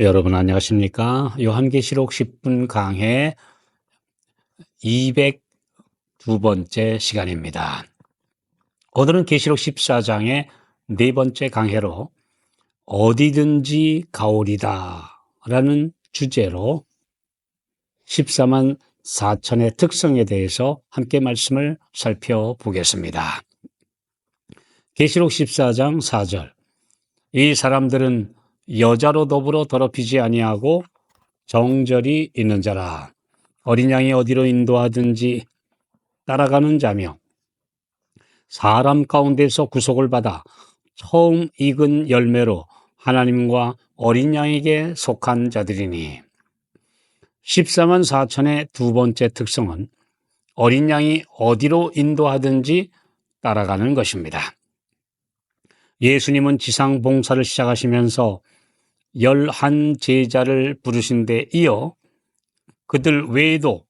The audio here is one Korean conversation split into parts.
여러분 안녕하십니까? 요한계시록 10분 강해 202번째 시간입니다. 오늘은 계시록 14장의 네 번째 강해로 어디든지 가오리다 라는 주제로 14만 4천의 특성에 대해서 함께 말씀을 살펴보겠습니다. 계시록 14장 4절 이 사람들은 여자로 더불어 더럽히지 아니하고 정절이 있는 자라 어린 양이 어디로 인도하든지 따라가는 자며 사람 가운데서 구속을 받아 처음 익은 열매로 하나님과 어린 양에게 속한 자들이니 14만 4천의 두 번째 특성은 어린 양이 어디로 인도하든지 따라가는 것입니다. 예수님은 지상 봉사를 시작하시면서 열한 제자를 부르신 데 이어 그들 외에도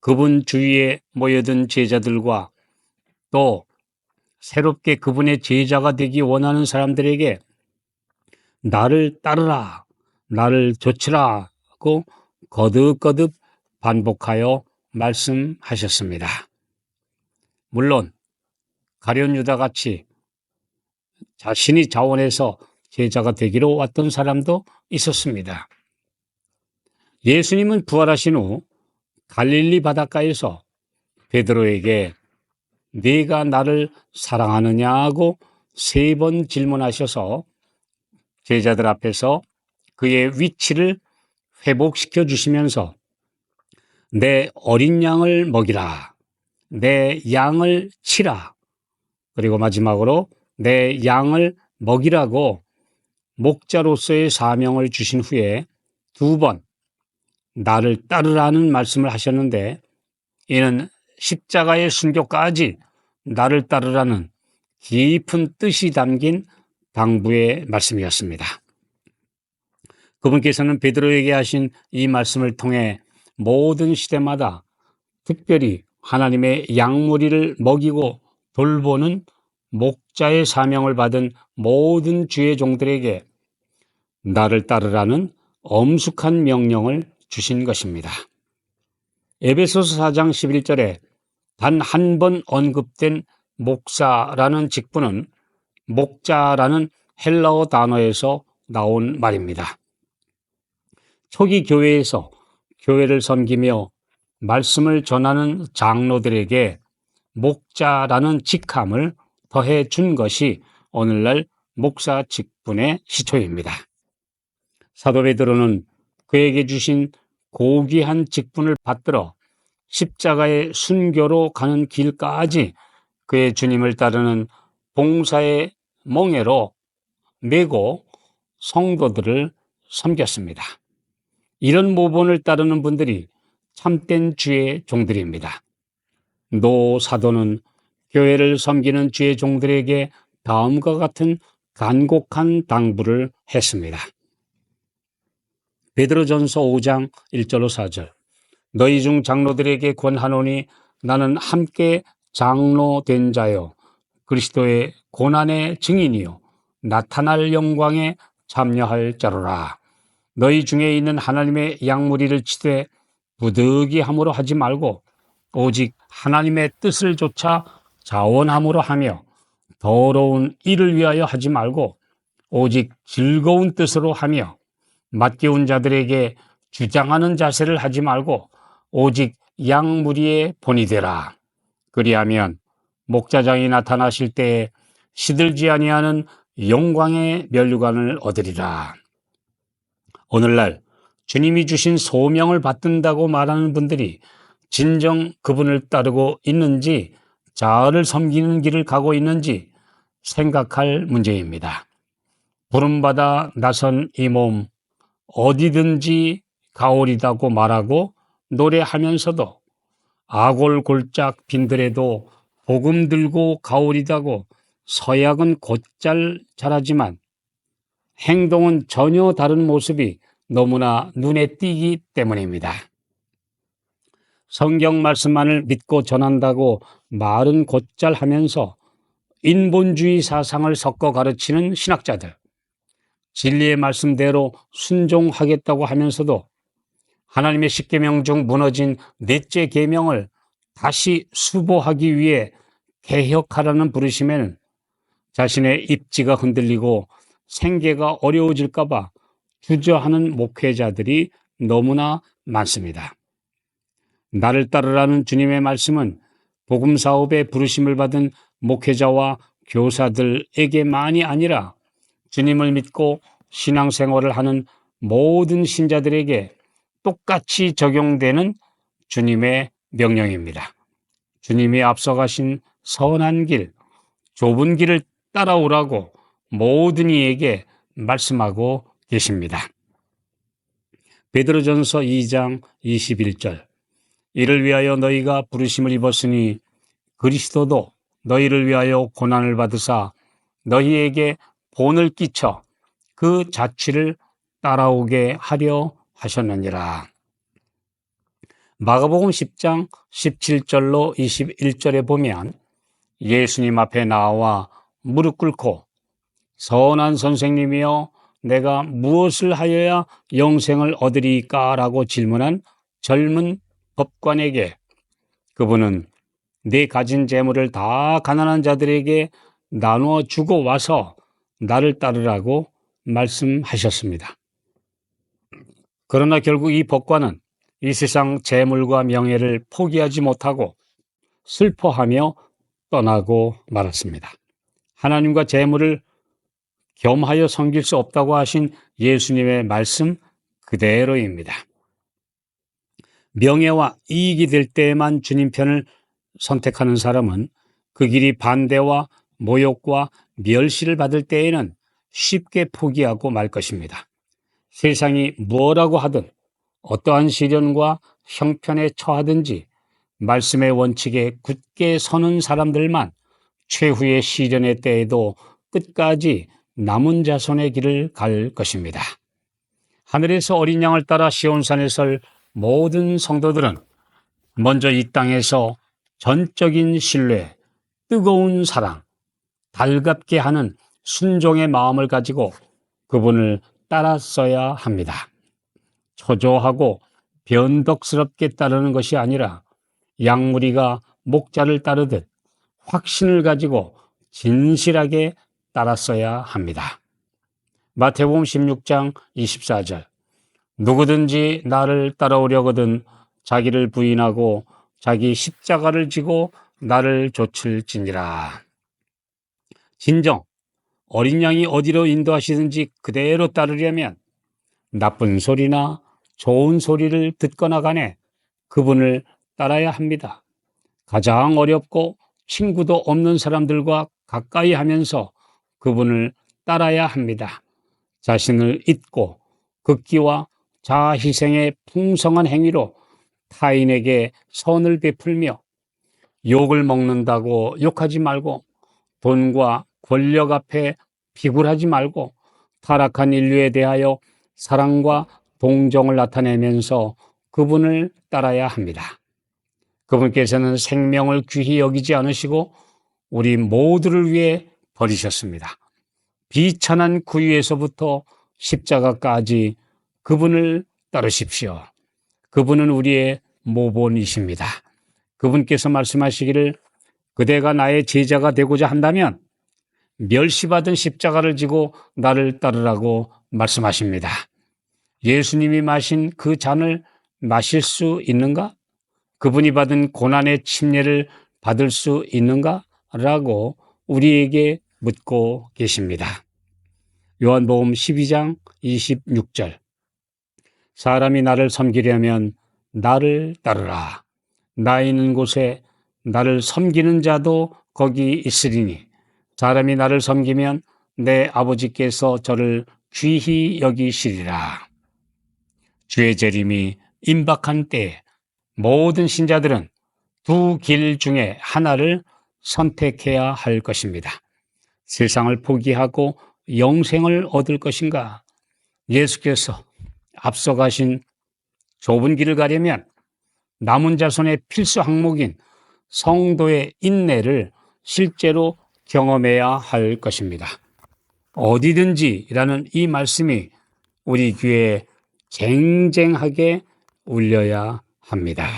그분 주위에 모여든 제자들과 또 새롭게 그분의 제자가 되기 원하는 사람들에게 나를 따르라, 나를 좇으라 고 거듭거듭 반복하여 말씀하셨습니다. 물론 가련 유다 같이 자신이 자원해서 제자가 되기로 왔던 사람도 있었습니다. 예수님은 부활하신 후 갈릴리 바닷가에서 베드로에게 네가 나를 사랑하느냐고 세 번 질문하셔서 제자들 앞에서 그의 위치를 회복시켜 주시면서 내 어린 양을 먹이라. 내 양을 치라. 그리고 마지막으로 내 양을 먹이라고 목자로서의 사명을 주신 후에 두 번 나를 따르라는 말씀을 하셨는데 이는 십자가의 순교까지 나를 따르라는 깊은 뜻이 담긴 당부의 말씀이었습니다. 그분께서는 베드로에게 하신 이 말씀을 통해 모든 시대마다 특별히 하나님의 양무리를 먹이고 돌보는 목자의 사명을 받은 모든 주의 종들에게 나를 따르라는 엄숙한 명령을 주신 것입니다. 에베소서 4장 11절에 단 한 번 언급된 목사라는 직분은 목자라는 헬라어 단어에서 나온 말입니다. 초기 교회에서 교회를 섬기며 말씀을 전하는 장로들에게 목자라는 직함을 더해 준 것이 오늘날 목사 직분의 시초입니다. 사도 베드로는 그에게 주신 고귀한 직분을 받들어 십자가의 순교로 가는 길까지 그의 주님을 따르는 봉사의 멍에로 메고 성도들을 섬겼습니다. 이런 모본을 따르는 분들이 참된 주의 종들입니다. 노 사도는 교회를 섬기는 주의 종들에게 다음과 같은 간곡한 당부를 했습니다. 베드로전서 5장 1절로 4절. 너희 중 장로들에게 권하노니 나는 함께 장로 된 자요. 그리스도의 고난의 증인이요. 나타날 영광에 참여할 자로라. 너희 중에 있는 하나님의 양무리를 치되 부득이함으로 하지 말고 오직 하나님의 뜻을 조차 자원함으로 하며 더러운 일을 위하여 하지 말고 오직 즐거운 뜻으로 하며 맡겨온 자들에게 주장하는 자세를 하지 말고 오직 양 무리의 본이 되라. 그리하면 목자장이 나타나실 때에 시들지 아니하는 영광의 면류관을 얻으리라. 오늘날 주님이 주신 소명을 받든다고 말하는 분들이 진정 그분을 따르고 있는지 자아를 섬기는 길을 가고 있는지 생각할 문제입니다. 부름받아 나선 이 몸 어디든지 가오리다고 말하고 노래하면서도 아골골짝 빈들에도 복음 들고 가오리다고 서약은 곧잘 잘하지만 행동은 전혀 다른 모습이 너무나 눈에 띄기 때문입니다. 성경 말씀만을 믿고 전한다고 말은 곧잘 하면서 인본주의 사상을 섞어 가르치는 신학자들, 진리의 말씀대로 순종하겠다고 하면서도 하나님의 십계명 중 무너진 넷째 계명을 다시 수보하기 위해 개혁하라는 부르심에는 자신의 입지가 흔들리고 생계가 어려워질까봐 주저하는 목회자들이 너무나 많습니다. 나를 따르라는 주님의 말씀은 복음 사업에 부르심을 받은 목회자와 교사들에게만이 아니라 주님을 믿고 신앙생활을 하는 모든 신자들에게 똑같이 적용되는 주님의 명령입니다. 주님이 앞서가신 선한 길, 좁은 길을 따라오라고 모든 이에게 말씀하고 계십니다. 베드로전서 2장 21절 이를 위하여 너희가 부르심을 입었으니 그리스도도 너희를 위하여 고난을 받으사 너희에게 본을 끼쳐 그 자취를 따라오게 하려 하셨느니라. 마가복음 10장 17절로 21절에 보면 예수님 앞에 나와 무릎 꿇고 선한 선생님이여 내가 무엇을 하여야 영생을 얻으리까 라고 질문한 젊은 법관에게 그분은 네 가진 재물을 다 가난한 자들에게 나누어 주고 와서 나를 따르라고 말씀하셨습니다. 그러나 결국 이 법관은 이 세상 재물과 명예를 포기하지 못하고 슬퍼하며 떠나고 말았습니다. 하나님과 재물을 겸하여 섬길 수 없다고 하신 예수님의 말씀 그대로입니다. 명예와 이익이 될 때에만 주님 편을 선택하는 사람은 그 길이 반대와 모욕과 멸시를 받을 때에는 쉽게 포기하고 말 것입니다. 세상이 뭐라고 하든 어떠한 시련과 형편에 처하든지 말씀의 원칙에 굳게 서는 사람들만 최후의 시련의 때에도 끝까지 남은 자손의 길을 갈 것입니다. 하늘에서 어린 양을 따라 시온산에 설 모든 성도들은 먼저 이 땅에서 전적인 신뢰, 뜨거운 사랑, 달갑게 하는 순종의 마음을 가지고 그분을 따랐어야 합니다. 초조하고 변덕스럽게 따르는 것이 아니라 양무리가 목자를 따르듯 확신을 가지고 진실하게 따랐어야 합니다. 마태복음 16장 24절 누구든지 나를 따라오려거든 자기를 부인하고 자기 십자가를 지고 나를 좇을지니라. 진정 어린 양이 어디로 인도하시든지 그대로 따르려면 나쁜 소리나 좋은 소리를 듣거나 간에 그분을 따라야 합니다. 가장 어렵고 친구도 없는 사람들과 가까이 하면서 그분을 따라야 합니다. 자신을 잊고 극기와 자희생의 풍성한 행위로 타인에게 선을 베풀며 욕을 먹는다고 욕하지 말고 돈과 권력 앞에 비굴하지 말고 타락한 인류에 대하여 사랑과 동정을 나타내면서 그분을 따라야 합니다. 그분께서는 생명을 귀히 여기지 않으시고 우리 모두를 위해 버리셨습니다. 비천한 구유에서부터 십자가까지 그분을 따르십시오. 그분은 우리의 모본이십니다. 그분께서 말씀하시기를 그대가 나의 제자가 되고자 한다면 멸시받은 십자가를 지고 나를 따르라고 말씀하십니다. 예수님이 마신 그 잔을 마실 수 있는가? 그분이 받은 고난의 침례를 받을 수 있는가? 라고 우리에게 묻고 계십니다. 요한복음 12장 26절. 사람이 나를 섬기려면 나를 따르라. 나 있는 곳에 나를 섬기는 자도 거기 있으리니 사람이 나를 섬기면 내 아버지께서 저를 귀히 여기시리라. 주의 재림이 임박한 때에 모든 신자들은 두 길 중에 하나를 선택해야 할 것입니다. 세상을 포기하고 영생을 얻을 것인가? 예수께서 앞서가신 좁은 길을 가려면 남은 자손의 필수 항목인 성도의 인내를 실제로 경험해야 할 것입니다. 어디든지라는 이 말씀이 우리 귀에 쟁쟁하게 울려야 합니다.